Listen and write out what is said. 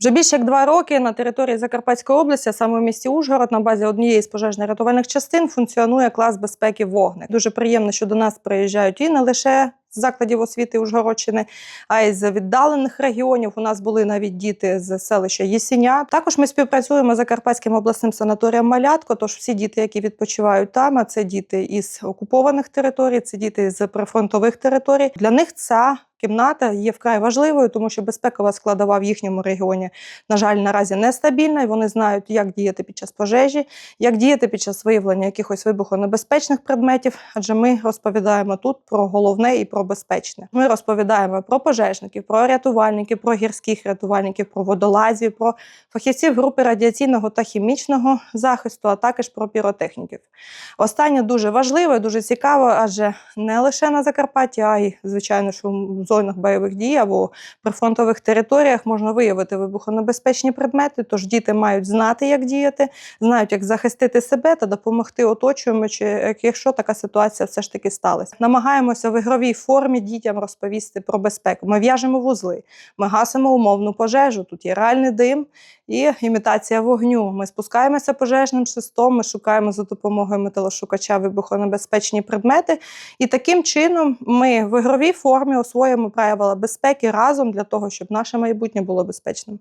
Вже більше як два роки на території Закарпатської області, саме в місті Ужгород, на базі однієї з пожежно-рятувальних частин функціонує клас безпеки вогник. Дуже приємно, що до нас приїжджають і не лише з закладів освіти Ужгородщини, а й з віддалених регіонів. У нас були навіть діти з селища Єсіня. Також ми співпрацюємо з Закарпатським обласним санаторієм Малятко. Тож всі діти, які відпочивають там, а це діти із окупованих територій, це діти з прифронтових територій. Для них ця кімната є вкрай важливою, тому що безпекова складова в їхньому регіоні, на жаль, наразі нестабільна, і вони знають, як діяти під час пожежі, як діяти під час виявлення якихось вибухонебезпечних предметів. Адже ми розповідаємо тут про головне і про безпечне. Ми розповідаємо про пожежників, про рятувальників, про гірських рятувальників, про водолазів, про фахівців групи радіаційного та хімічного захисту, а також про піротехніків. Останнє дуже важливе, дуже цікаво, адже не лише на Закарпатті, а й звичайно, що зонах бойових дій або прифронтових територіях можна виявити вибухонебезпечні предмети. Тож діти мають знати, як діяти, знають, як захистити себе та допомогти оточуючим, чи якщо така ситуація все ж таки сталася. Намагаємося в ігровій формі дітям розповісти про безпеку. Ми в'яжемо вузли, ми гасимо умовну пожежу. Тут є реальний дим і імітація вогню. Ми спускаємося пожежним шестом, ми шукаємо за допомогою металошукача вибухонебезпечні предмети. І таким чином ми в ігровій формі освоїмо правила безпеки разом для того, щоб наше майбутнє було безпечним.